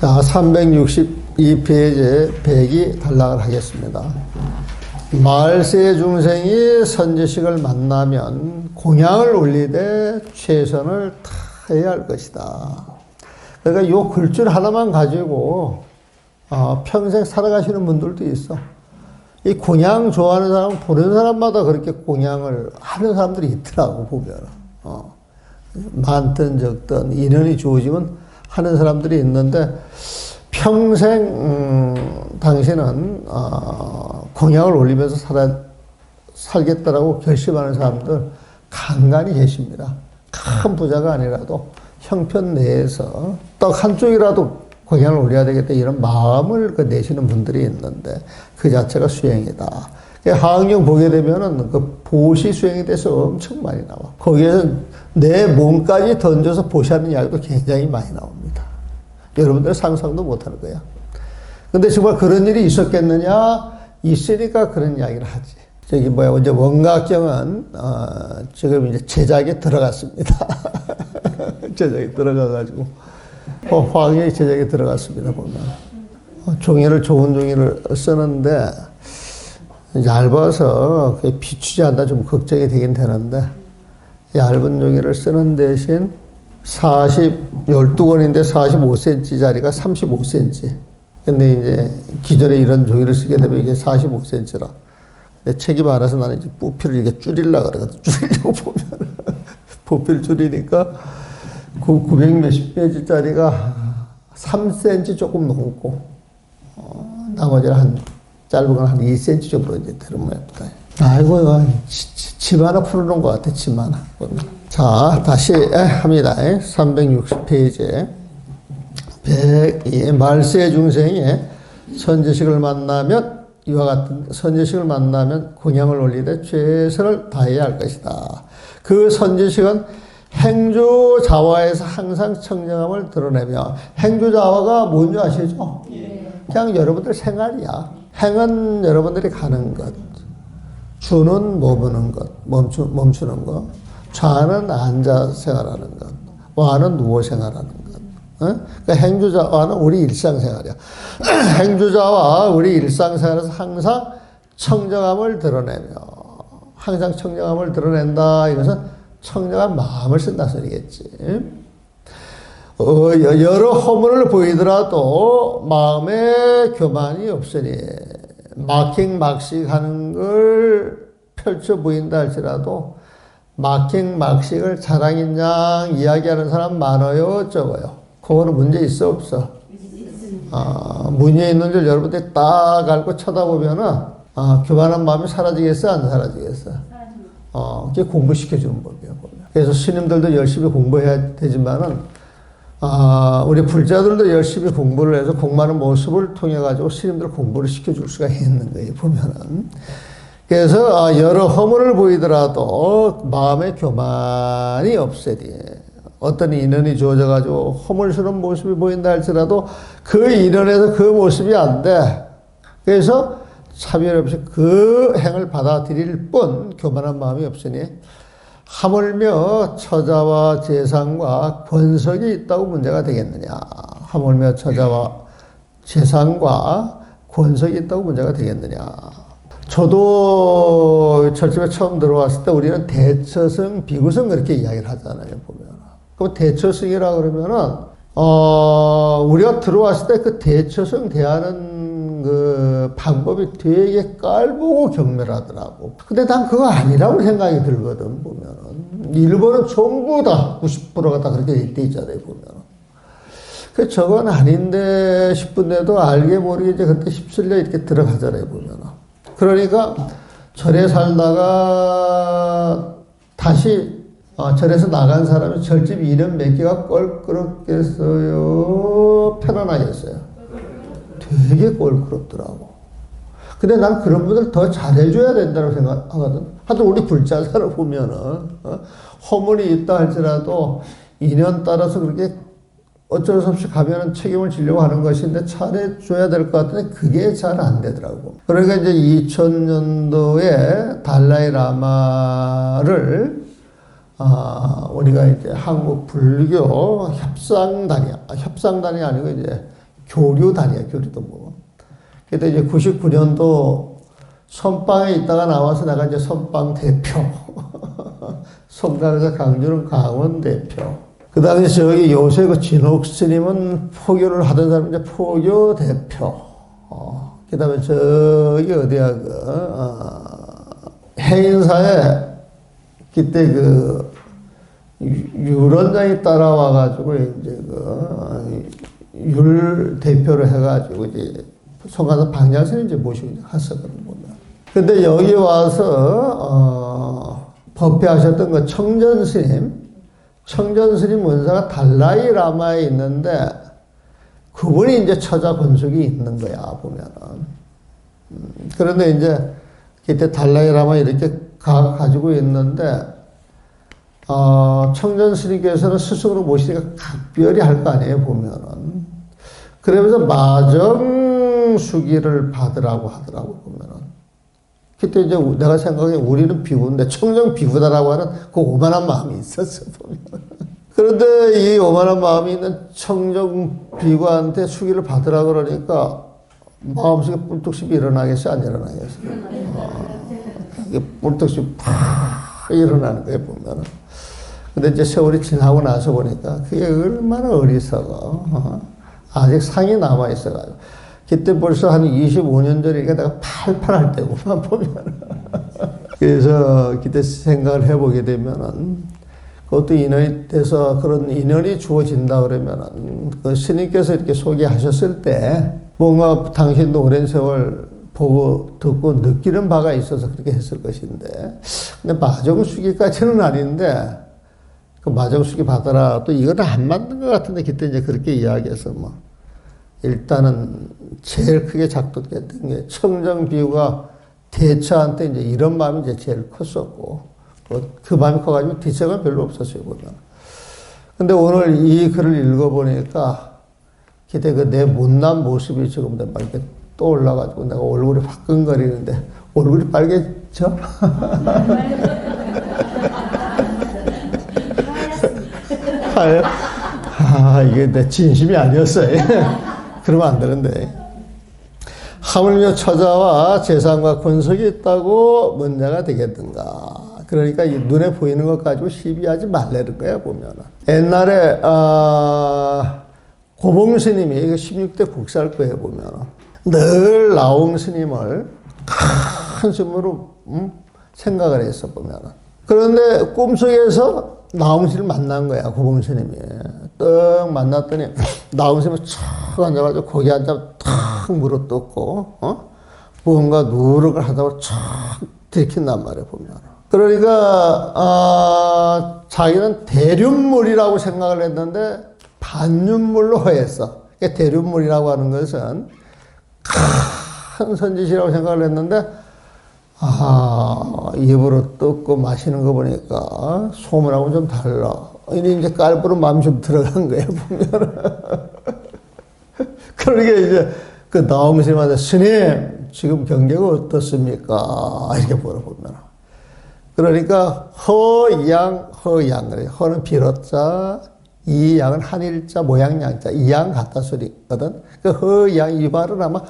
자, 362페이지 100이 탈락을 하겠습니다. 말세 중생이 선지식을 만나면 공양을 올리되 최선을 다해야 할 것이다. 그러니까 요 글줄 하나만 가지고 어, 평생 살아가시는 분들도 있어. 이 공양 좋아하는 사람 보는 사람마다 그렇게 공양을 하는 사람들이 있더라고 보면. 어. 많든 적든 인연이 좋아지면 하는 사람들이 있는데 평생 음, 당신은 어, 공약을 올리면서 살아, 살겠다라고 결심하는 사람들 간간히 계십니다. 큰 부자가 아니라도 형편 내에서 딱 한쪽이라도 공약을 올려야 되겠다 이런 마음을 그 내시는 분들이 있는데 그 자체가 수행이다. 하학령 보게 되면은 그 보시 수행에 대해서 엄청 많이 나와. 거기에서 내 몸까지 던져서 보시하는 이야기도 굉장히 많이 나옵니다. 여러분들 상상도 못하는 거야. 근데 정말 그런 일이 있었겠느냐? 있으니까 그런 이야기를 하지. 저기 뭐야, 이제 원각경은, 어, 지금 이제 제작에 들어갔습니다. 제작에 들어가가지고, 어, 화학이 제작에 들어갔습니다, 보면. 어, 종이를, 좋은 종이를 쓰는데, 얇아서 비추지 않다 좀 걱정이 되긴 되는데, 얇은 종이를 쓰는 대신 40, 12권인데 45cm짜리가 35cm. 근데 이제 기존에 이런 종이를 쓰게 되면 이게 45cm라. 내 책임 알아서 나는 이제 부피를 이렇게 줄이려고 그러거든. 줄이려고 보면. 부피를 줄이니까 그 900 몇십 페이지짜리가 3cm 조금 넘고, 어, 나머지는 한, 짧은 건 한 2cm 정도 이제 되는 모양입니다. 아이고, 이거 집 하나 풀어놓은 것 같아, 집 하나. 자, 다시 합니다. 360페이지에. 102. 말세 중생의 선지식을 만나면, 이와 같은 선지식을 만나면 공양을 올리되 최선을 다해야 할 것이다. 그 선지식은 행주 자화에서 항상 청정함을 드러내며, 행주 자화가 뭔지 아시죠? 그냥 여러분들 생활이야. 행은 여러분들이 가는 것. 주는 머무는 것, 멈추, 멈추는 것. 좌는 앉아 생활하는 것. 와는 누워 생활하는 것. 어? 그러니까 행주자와는 우리 일상생활이야. 행주자와 우리 일상생활에서 항상 청정함을 드러내며, 항상 청정함을 드러낸다. 이것은 청정한 마음을 쓴다 소리겠지. 어, 여러 허물을 보이더라도 마음에 교만이 없으니 마킹 막식 하는 걸 펼쳐 보인다 할지라도 마킹 막식을 자랑인 양 이야기하는 사람 많아요 적어요. 그거는 문제 있어 없어? 아, 문제 있는 줄 여러분들이 딱 알고 쳐다보면은 아, 교만한 마음이 사라지겠어 안 사라지겠어? 어, 그게 공부시켜주는 법이에요 보면. 그래서 스님들도 열심히 공부해야 되지만은 아, 우리 불자들도 열심히 공부를 해서 공부하는 모습을 통해 가지고 스님들 공부를 시켜줄 수가 있는 거예요, 보면은. 그래서 아, 여러 허물을 보이더라도 마음의 교만이 없애리. 어떤 인연이 주어져 가지고 허물스러운 모습이 보인다 할지라도 그 인연에서 그 모습이 안 돼. 그래서 차별 없이 그 행을 받아들일 뿐 교만한 마음이 없으니 하물며 처자와 재산과 권석이 있다고 문제가 되겠느냐. 하물며 처자와 재산과 권석이 있다고 문제가 되겠느냐. 저도 철집에 처음 들어왔을 때 우리는 대처성, 비구성 그렇게 이야기를 하잖아요, 보면. 그럼 대처성이라 그러면은, 어, 우리가 들어왔을 때 그 대처성 대하는 그 방법이 되게 깔보고 경멸하더라고. 근데 난 그거 아니라고 생각이 들거든, 보면은. 일본은 전부 다 90%가 다 그렇게 돼 있잖아요, 보면은. 그 저건 아닌데 싶은데도 알게 모르게 이제 그때 휩쓸려 이렇게 들어가잖아요, 보면은. 그러니까 절에 살다가 다시 어, 절에서 나간 사람이 절집 이름 몇 개가 껄끄럽겠어요? 편안하겠어요? 되게 껄끄럽더라고. 근데 난 그런 분들 더 잘해줘야 된다고 생각하거든. 하여튼 우리 불자사를 보면은, 어, 허물이 있다 할지라도 인연 따라서 그렇게 어쩔 수 없이 가면은 책임을 지려고 하는 것인데 잘해줘야 될 것 같은데 그게 잘 안 되더라고. 그러니까 이제 2000년도에 달라이 라마를 아, 우리가 이제 한국 불교 협상단이, 아, 협상단이 아니고 이제 교류단이야, 교류동부. 그때 이제 99년도 선방에 있다가 나와서 내가 이제 선방 대표. 송달에서 강주는 강원 대표. 그 다음에 저기 요새 그 진옥 스님은 포교를 하던 사람 이제 포교 대표. 어, 그 다음에 저기 어디야, 그, 어, 해인사에 그때 그 유- 유원장이 따라와가지고 이제 그 율 대표를 해가지고 이제 송가서 방장스님 이제 모시고 갔었거든요. 근데 여기 와서 어, 법회하셨던 그 청전 스님, 청전 스님 원사가 달라이 라마에 있는데 그분이 이제 처자 권속이 있는 거야 보면은. 음, 그런데 이제 그때 달라이 라마 이렇게 가, 가지고 있는데 어, 청전 스님께서는 스승으로 모시니까 각별히 할 거 아니에요 보면은. 그러면서 마정 수기를 받으라고 하더라고 보면은. 그때 이제 내가 생각해 우리는 비구인데 청정 비구다라고 하는 그 오만한 마음이 있었어 보면. 그런데 이 오만한 마음이 있는 청정 비구한테 수기를 받으라 그러니까 마음속에 뿔뚝심이 일어나겠어 안 일어나겠어? 어, 이게 뿔뚝심 팍 일어나는 거예요 보면은. 근데 이제 세월이 지나고 나서 보니까 그게 얼마나 어리석어. 어? 아직 상이 남아있어가지고. 그때 벌써 한 25년 전이니까 내가 팔팔할 때고만 보면. 그래서 그때 생각을 해보게 되면은 그것도 인연이 돼서 그런 인연이 주어진다 그러면은 그 스님께서 이렇게 소개하셨을 때 뭔가 당신도 오랜 세월 보고 듣고 느끼는 바가 있어서 그렇게 했을 것인데 근데 마정 수기까지는 아닌데 그 마정수기 받아라. 또 이거는 안 맞는 것 같은데 그때 이제 그렇게 이야기해서 뭐 일단은 제일 크게 작동했던 게 청정비유가 대처한테 이제 이런 마음이 이제 제일 컸었고 그, 그 마음이 커가지고 뒤처가 별로 없었어요 보면. 근데 오늘 이 글을 읽어보니까 그때 그 내 못난 모습이 지금 막 이렇게 떠올라가지고 내가 얼굴이 화끈거리는데 얼굴이 빨개져? 아, 이게 내 진심이 아니었어요. 그러면 안 되는데. 하물며 처자와 재산과 권속이 있다고 문제가 되겠는가. 그러니까 이 눈에 보이는 것 가지고 시비하지 말라는 거야, 보면은. 옛날에, 아, 고봉 스님이 이거 16대 국사할 거예요, 보면은. 늘 나옹 스님을 큰 스님으로, 음? 생각을 했어, 보면은. 그런데 꿈속에서 나옹스를 만난 거야, 고봉 스님이. 떡 만났더니, 나옹스님이 촥 앉아가지고 거기 앉아 탁 물어 뜯고, 어? 뭔가 누룩을 하다가 촥 들킨단 말이야, 보면. 그러니까, 아, 자기는 대륜물이라고 생각을 했는데, 반륜물로 허했어. 그러니까 대륜물이라고 하는 것은 큰 선짓이라고 생각을 했는데, 아, 입으로 뜯고 마시는 거 보니까 소문하고는 좀 달라. 이제 이제 깔부로 마음이 좀 들어간 거예요, 보면은. 그러니까 이제 그 스님한테 스님, 지금 경계가 어떻습니까? 이렇게 물어보면. 그러니까 허양, 허양. 허는 비로자, 이 양은 한일자, 모양 양자, 이 양 같다 소리거든. 그 허양, 이 말은 아마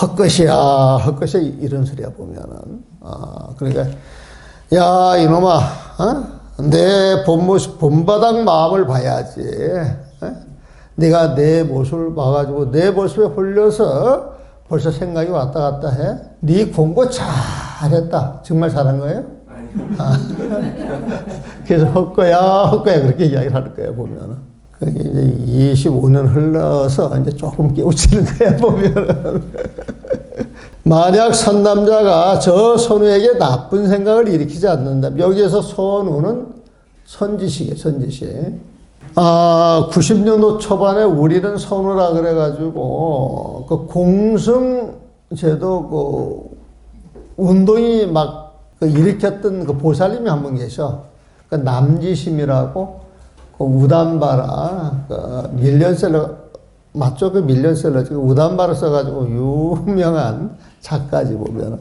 헛것이야, 헛것이야, 이런 소리야, 보면은. 아, 그러니까, 야, 이놈아, 어? 내 본모습, 본바닥 마음을 봐야지. 어? 네가 내 모습을 봐가지고 내 모습에 홀려서 벌써 생각이 왔다 갔다 해? 네 공부 잘했다. 정말 잘한 거예요? 아. 그래서 헛거야, 헛거야, 그렇게 이야기를 하는 거야, 보면은. 이제 25년 흘러서 이제 조금 깨우치는 거야, 보면은. 만약 선남자가 저 선우에게 나쁜 생각을 일으키지 않는다. 여기에서 선우는 선지식이에요, 선지식. 아, 90년도 초반에 우리는 선우라 그래가지고, 그 공성제도 그 운동이 막그 일으켰던 그 보살님이 한 분 계셔. 그 남지심이라고, 그 우담바라, 그 밀련셀러, 맞죠? 그 밀련셀러. 그 우담바를 써가지고 유명한 작가지 보면은.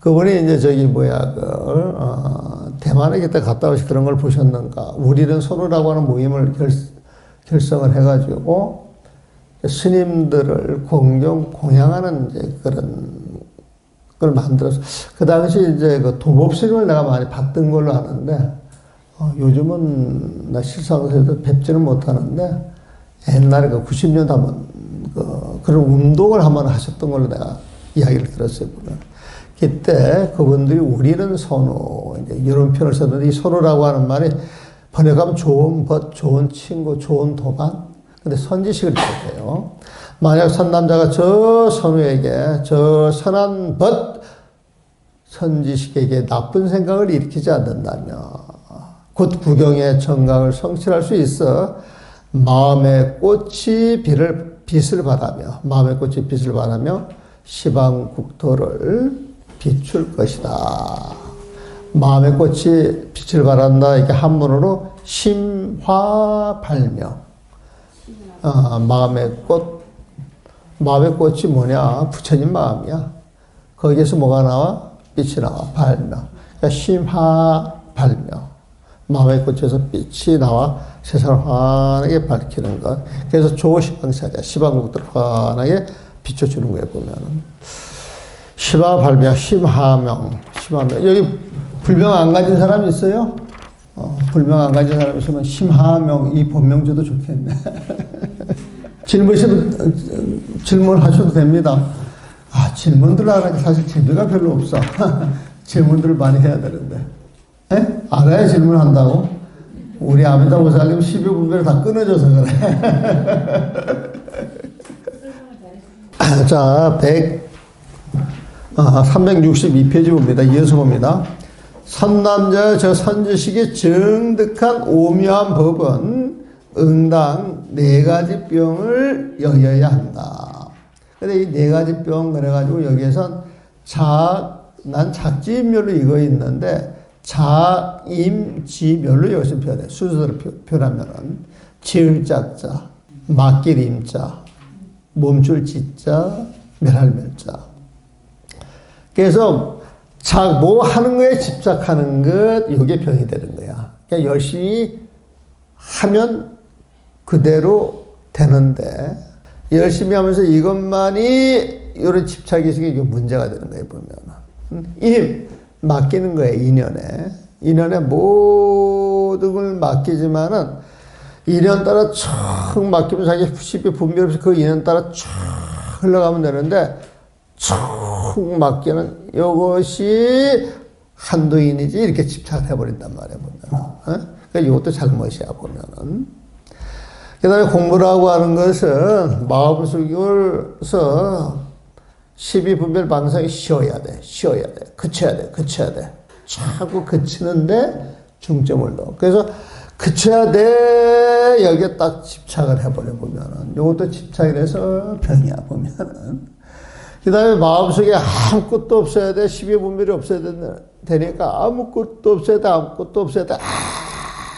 그분이 이제 저기 뭐야, 그, 어, 대만에 그때 갔다 오시 그런 걸 보셨는가. 우리는 서로라고 하는 모임을 결, 결성을 해가지고 스님들을 공경 공양하는 이제 그런 걸 만들어서 그 당시 이제 그 도법 스님을 내가 많이 봤던 걸로 아는데 어, 요즘은 나 실상에서 뵙지는 못하는데 옛날에 그 90년대 한번 그 그런 운동을 한번 하셨던 걸로 내가 이야기를 들었어요. 그때 그분들이 우리는 선우 이제 이런 표현을 썼는데 이 선우라고 하는 말이 번역하면 좋은 벗, 좋은 친구, 좋은 도반. 근데 선지식을 뜻해요. 만약 선남자가 저 선우에게 저 선한 벗 선지식에게 나쁜 생각을 일으키지 않는다면 곧 구경의 정각을 성취할 수 있어 마음의 꽃이 비를 빛을 바라며 마음의 꽃이 빛을 바라며 시방 국토를 비출 것이다. 마음의 꽃이 빛을 발한다. 이게 한문으로 심화발명. 아, 마음의 꽃, 마음의 꽃이 뭐냐? 부처님 마음이야. 거기에서 뭐가 나와? 빛이 나와. 발명. 그러니까 심화발명. 마음의 꽃에서 빛이 나와 세상을 환하게 밝히는 것. 그래서 조시방사자, 시방국들을 환하게 비춰주는 거예요, 보면은. 시바 발명, 심하명, 심하명. 여기 불명 안 가진 사람 있어요? 어, 불명 안 가진 사람 있으면 심하명, 이 본명제도 좋겠네. 질문 질문하셔도 됩니다. 아, 질문들 게 사실 재미가 별로 없어. 질문들을 많이 해야 되는데. 에? 알아야 질문한다고? 우리 아미다 보살님 12분별을 다 끊어줘서 그래. 자, 100, 아, 362페이지 봅니다. 이어서 봅니다. 선남자 저 선지식이 정득한 오묘한 법은 응당 네 가지 병을 여여야 한다. 근데 이 네 가지 병 그래가지고 여기에선 작, 난 작지임멸로 이거 있는데 자 임 지 멸로 여기서 표현해. 순서로 표현하면은 지을 자 자, 맡길 임자, 몸줄 지자, 멸할 멸 자. 그래서 자, 뭐 하는 거에 집착하는 것, 이게 병이 되는 거야. 그러니까 열심히 하면 그대로 되는데, 열심히 하면서 이것만이 이런 집착이 있으니 문제가 되는 거예요, 보면. 임, 맡기는 거예요, 인연에. 인연에 모든 걸 맡기지만은, 인연 따라 쭉 맡기면 자기 십이 분별 없이 그 인연 따라 쭉 흘러가면 되는데, 쭉 맡기는 이것이 한도인이지 이렇게 집착을 해버린단 말이야 보면. 어? 그러니까 이것도 잘못이야 보면은. 그 다음에 공부라고 하는 것은 마음 속에서 12분별 방송이 쉬어야 돼, 쉬어야 돼, 그쳐야 돼, 그쳐야 돼. 자꾸 그치는데 중점을 넣어. 그래서 그쳐야 돼 여기에 딱 집착을 해버려 보면은 이것도 집착이 돼서 병이야 보면은. 그 다음에 마음속에 아무것도 없어야 돼. 12분별이 없어야 되니까 아무것도 없어야 돼. 아무것도 없어야 돼.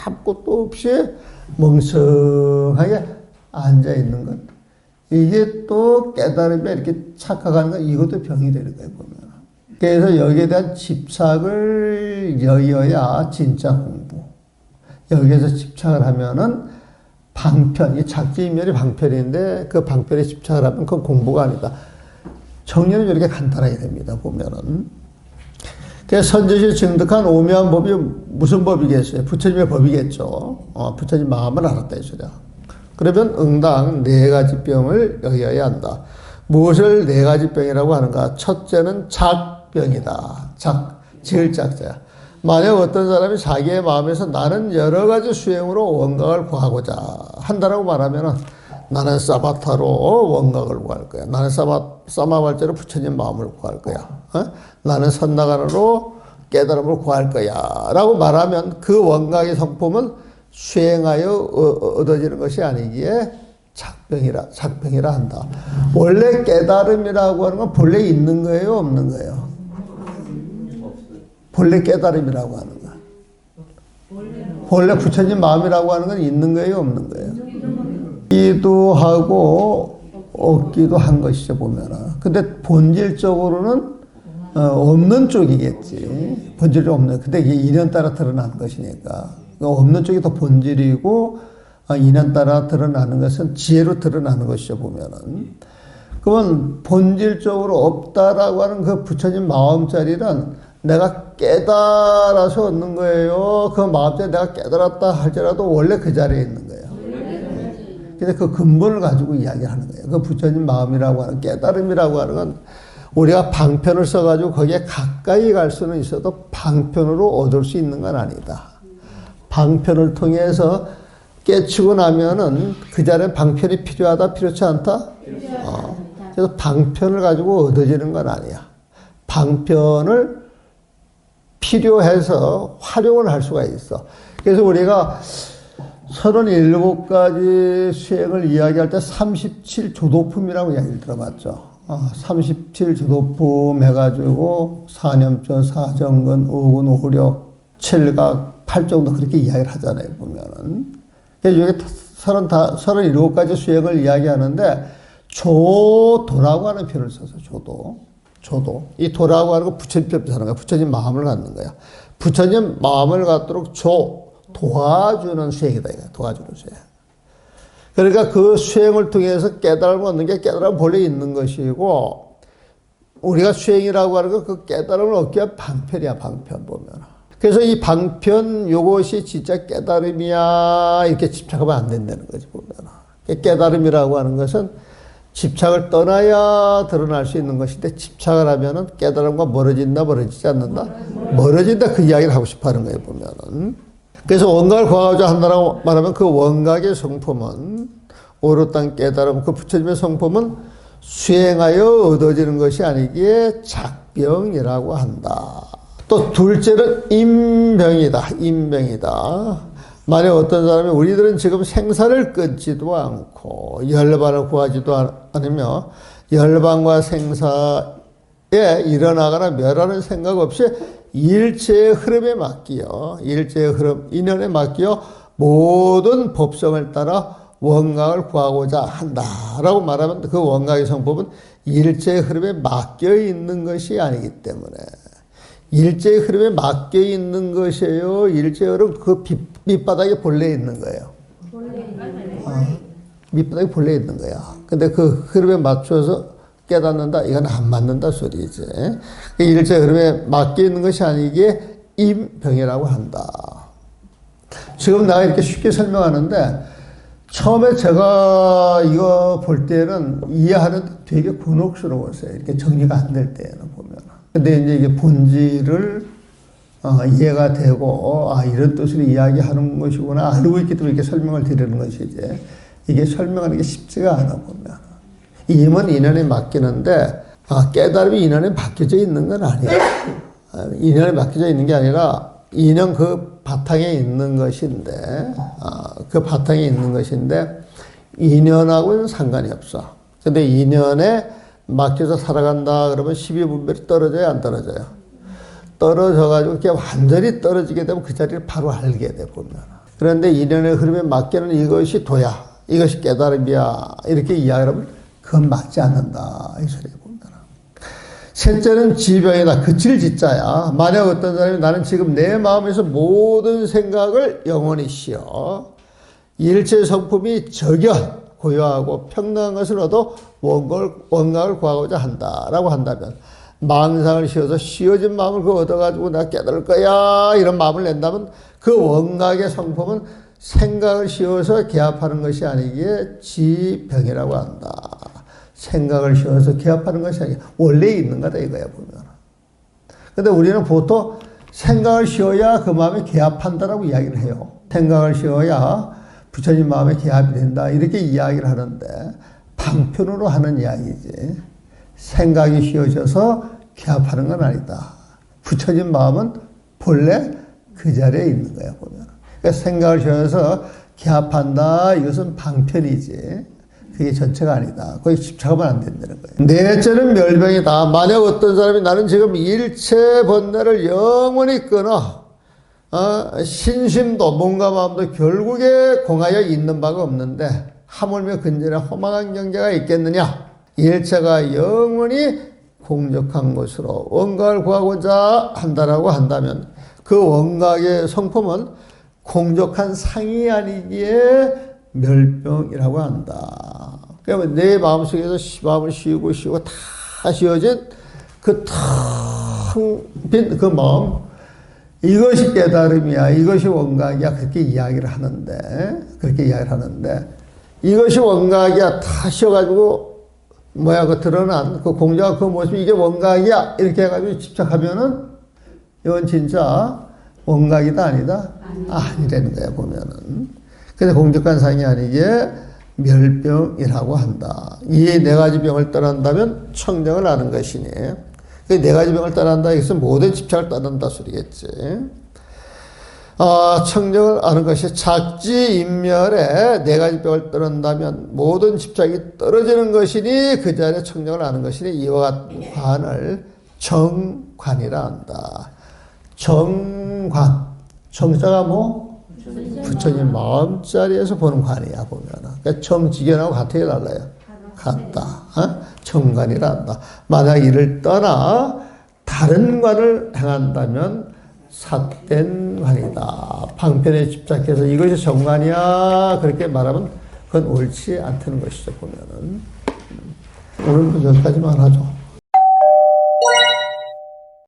아무것도 없이 멍청하게 앉아 있는 것. 이게 또 깨달음에 이렇게 착각하는 거 이것도 병이 되는 거예요, 보면. 그래서 여기에 대한 집착을 여여야 진짜 공부. 여기에서 집착을 하면은 방편, 이 작지인멸이 방편인데 그 방편에 집착을 하면 그건 공부가 아니다. 정리는 이렇게 간단하게 됩니다. 보면은. 선지시 증득한 오묘한 법이 무슨 법이겠어요? 부처님의 법이겠죠. 어, 부처님 마음을 알았다 이 소리야. 그러면 응당 네 가지 병을 여겨야 한다. 무엇을 네 가지 병이라고 하는가? 첫째는 작병이다. 작, 제일 작자야. 만약 어떤 사람이 자기의 마음에서 나는 여러 가지 수행으로 원각을 구하고자 한다라고 말하면은 나는 사바타로 원각을 구할 거야. 나는 사마, 사마발자로 부처님 마음을 구할 거야. 어? 나는 선나가로 깨달음을 구할 거야. 라고 말하면 그 원각의 성품은 수행하여 얻어지는 것이 아니기에 작병이라, 작병이라 한다. 원래 깨달음이라고 하는 건 본래 있는 거예요? 없는 거예요? 본래 깨달음이라고 하는 거. 본래 부처님 마음이라고 하는 건 있는 거예요? 없는 거예요? 기도하고 얻기도 한 것이죠 보면은. 근데 본질적으로는 어, 없는 쪽이겠지. 본질이 없는. 근데 이게 인연 따라 드러난 것이니까. 그러니까 없는 쪽이 더 본질이고 아, 인연 따라 드러나는 것은 지혜로 드러나는 것이죠, 보면은. 그러면 본질적으로 없다라고 하는 그 부처님 마음자리는 내가 깨달아서 얻는 거예요. 그 마음자리 내가 깨달았다 할지라도 원래 그 자리에 있는 거예요. 근데 그 근본을 가지고 이야기하는 거예요. 그 부처님 마음이라고 하는 깨달음이라고 하는 건 우리가 방편을 써가지고 거기에 가까이 갈 수는 있어도 방편으로 얻을 수 있는 건 아니다. 방편을 통해서 깨치고 나면은 그 자리에 방편이 필요하다, 필요치 않다? 어. 그래서 방편을 가지고 얻어지는 건 아니야. 방편을 필요해서 활용을 할 수가 있어. 그래서 우리가 37가지 수행을 이야기할 때 37조도품이라고 이야기를 들어봤죠. 어, 37조도품 해가지고 사념조, 사정근, 오근, 오력, 칠각, 팔정도 그렇게 이야기를 하잖아요, 보면은. 그래서 여기 30, 37가지 수행을 이야기하는데 조도라고 하는 표현을 써서 조도. 조도. 이 도라고 하는 거 부처님 하는 거야. 부처님 마음을 갖는 거야. 부처님 마음을 갖도록 조, 도와주는 수행이다. 이거. 도와주는 수행. 그러니까 그 수행을 통해서 깨달음을 얻는 게 깨달음 본래 있는 것이고, 우리가 수행이라고 하는 건 그 깨달음을 얻기 위한 방편이야, 방편 보면. 그래서 이 방편, 요것이 진짜 깨달음이야, 이렇게 집착하면 안 된다는 거지, 보면. 깨달음이라고 하는 것은 집착을 떠나야 드러날 수 있는 것인데 집착을 하면은 깨달음과 멀어진다 멀어지지 않는다? 멀어진다. 그 이야기를 하고 싶어 하는 거예요 보면은. 그래서 원각을 구하고자 한다라고 말하면 그 원각의 성품은 오롯단 깨달음 그 부처님의 성품은 수행하여 얻어지는 것이 아니기에 작병이라고 한다 또 둘째는 임병이다. 임병이다. 만약 어떤 사람이 우리들은 지금 생사를 끊지도 않고 열반을 구하지도 않으며 열반과 생사에 일어나거나 멸하는 생각 없이 일체의 흐름에 맡기어 일체의 흐름 인연에 맡기어 모든 법성을 따라 원각을 구하고자 한다라고 말하면 그 원각의 성법은 일체의 흐름에 맡겨 있는 것이 아니기 때문에 일제의 흐름에 맡겨 있는 것이에요. 일제의 흐름 그 밑, 밑바닥에 본래 있는 거예요. 어, 밑바닥에 본래 있는 거야. 근데 그 흐름에 맞춰서 깨닫는다. 이건 안 맞는다 소리지. 그 일제 흐름에 맡겨 있는 것이 아니기에 임병이라고 한다. 지금 내가 이렇게 쉽게 설명하는데 처음에 제가 이거 볼 때는 이해하는데 되게 곤혹스러웠어요. 이렇게 정리가 안 될 때는. 근데 이제 이게 본질을 어, 이해가 되고 아 이런 뜻으로 이야기하는 것이구나 알고 있기 때문에 이렇게 설명을 드리는 것이지 이게 설명하는 게 쉽지가 않아 보면. 임은 인연에 맡기는데 아, 깨달음이 인연에 맡겨져 있는 건 아니야. 아, 인연에 맡겨져 있는 게 아니라 인연 그 바탕에 있는 것인데 아, 그 바탕에 있는 것인데 인연하고는 상관이 없어. 근데 인연에 맡겨서 살아간다 그러면 12분별이 떨어져요, 안 떨어져요? 떨어져가지고 이렇게 완전히 떨어지게 되면 그 자리를 바로 알게 돼, 보면. 그런데 인연의 흐름에 맡기는 이것이 도야, 이것이 깨달음이야, 이렇게 이야기하면 그건 맞지 않는다, 이 소리에 보면. 셋째는 지병이다. 그칠 짓자야. 만약 어떤 사람이 나는 지금 내 마음에서 모든 생각을 영원히 쉬어. 일체 성품이 적여. 고요하고 평등한 것을 얻어 원걸, 원각을 구하고자 한다라고 한다면 망상을 씌워서 씌워진 마음을 그 얻어가지고 내가 깨달을 거야 이런 마음을 낸다면 그 원각의 성품은 생각을 씌워서 개합하는 것이 아니기에 지병이라고 한다. 생각을 씌워서 개합하는 것이 아니라 원래 있는 거다 이거야 보면. 근데 우리는 보통 생각을 씌워야 그 마음에 개합한다라고 이야기를 해요. 생각을 씌워야 부처님 마음에 개합이 된다. 이렇게 이야기를 하는데 방편으로 하는 이야기지. 생각이 휘어져서 개합하는 건 아니다. 부처님 마음은 본래 그 자리에 있는 거야, 보면. 그러니까 생각을 휘어서 개합한다. 이것은 방편이지. 그게 전체가 아니다. 거기 집착하면 안 된다는 거예요. 넷째는 멸병이다. 만약 어떤 사람이 나는 지금 일체 번뇌를 영원히 끊어. 어, 신심도 몸과 마음도 결국에 공하여 있는 바가 없는데 하물며 근전에 허망한 경계가 있겠느냐? 일체가 영원히 공적한 것으로 원각을 구하고자 한다라고 한다면 그 원각의 성품은 공적한 상이 아니기에 멸병이라고 한다. 그러면 내 마음속에서 시- 마음을 쉬고 쉬고 다 쉬어진 그텅빈그 마음 이것이 깨달음이야. 이것이 원각이야. 그렇게 이야기를 하는데 그렇게 이야기를 하는데 이것이 원각이야. 다 쉬어가지고 뭐야 그 드러난 그 공자가 그 모습 이게 원각이야. 이렇게 해가지고 집착하면은 이건 진짜 원각이다 아니다 아니라는 거야 보면은. 근데 공적관상이 아니게 멸병이라고 한다. 이 네 가지 병을 떠난다면 청정을 아는 것이니. 그 네 가지 병을 떠난다. 이것은 모든 집착을 떠난다 소리겠지. 아, 청정을 아는 것이 작지 인멸에 네 가지 병을 떠난다면 모든 집착이 떨어지는 것이니 그 자리에 청정을 아는 것이니 이와 같은 관을 정관이라 한다. 정관. 정자가 뭐? 부처님 마음자리에서 보는 관이야, 보면은. 그러니까 정지견하고 같아요, 달라요? 같다. 어? 정관이라 한다. 만약 이를 떠나 다른 관을 행한다면 삿된 관이다. 방편에 집착해서 이것이 정관이야. 그렇게 말하면 그건 옳지 않다는 것이죠, 보면은. 오늘도 여기까지만 하죠.